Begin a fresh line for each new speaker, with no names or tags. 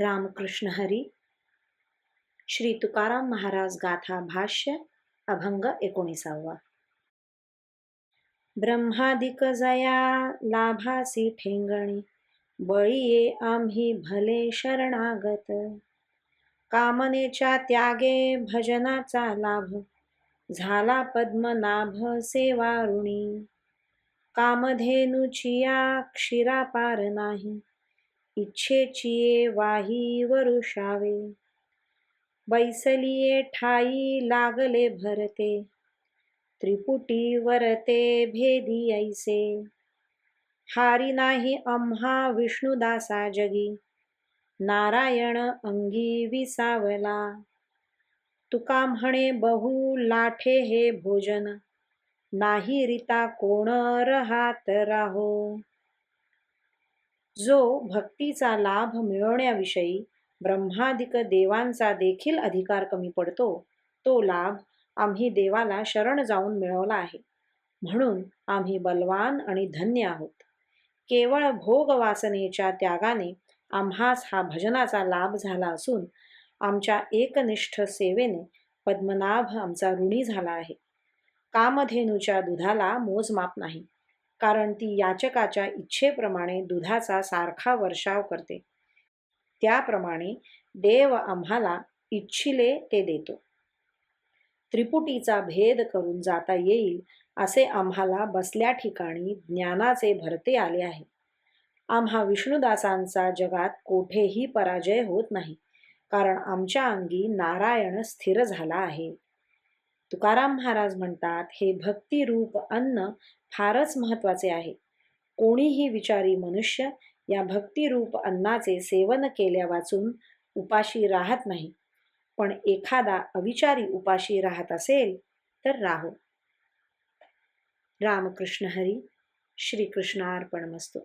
रामकृष्ण हरी। श्री तुकाराम महाराज गाथा भाष्य अभंग एकोणीसावा। ब्रह्मादिक जया लाभासी ठेंगणी बळीये आम्ही भले शरणागत। कामनेच्या त्यागे भजनाचा लाभ झाला पद्मनाभ सेवारुणी। कामधेनुचिया क्षीरापार नाही इच्छेची वाही वरुषावे. बैसलिये ठाई लागले भरते. त्रिपुटी वरते भेदी ऐसे. हारी नाही अम्हा विष्णुदासा जगी. नारायण अंगी विसावला. तुका म्हणे बहु लाठे हे भोजन. नाही रिता कोण रहात राहो. जो भक्तीचा लाभ मिळवण्याविषयी ब्रह्मादिक देवांचा देखील अधिकार कमी पडतो तो लाभ आम्ही देवाला शरण जाऊन मिळवला आहे. म्हणून आम्ही बलवान आणि धन्य आहोत. केवळ भोग वासनेच्या त्यागाने आम्हास हा भजनाचा लाभ झाला असून आमच्या एकनिष्ठ सेवेने पद्मनाभ आमचा ऋणी झाला आहे. कामधेनूच्या दुधाला मोजमाप नाही. कारण ती याचकाच्या इच्छेप्रमाणे दुधाचा सारखा वर्षाव करते. त्याप्रमाणे देव आम्हाला इच्छिले ते देतो. त्रिपुटीचा भेद करून जाता येईल असे आम्हाला बसल्या ठिकाणी ज्ञानाचे भरते आले आहे. आम्हा विष्णुदासांचा जगात कोठेही पराजय होत नाही कारण आमच्या अंगी नारायण स्थिर झाला आहे. तुकाराम महाराज म्हणतात हे भक्तिरूप अन्न फारच महत्त्वाचे आहे. कोणीही विचारी मनुष्य या भक्तिरूप अन्नाचे सेवन केल्या वाचून उपाशी राहत नाही. पण एखादा अविचारी उपाशी राहत असेल तर राहो. रामकृष्ण हरी श्रीकृष्णार्पणमस्तू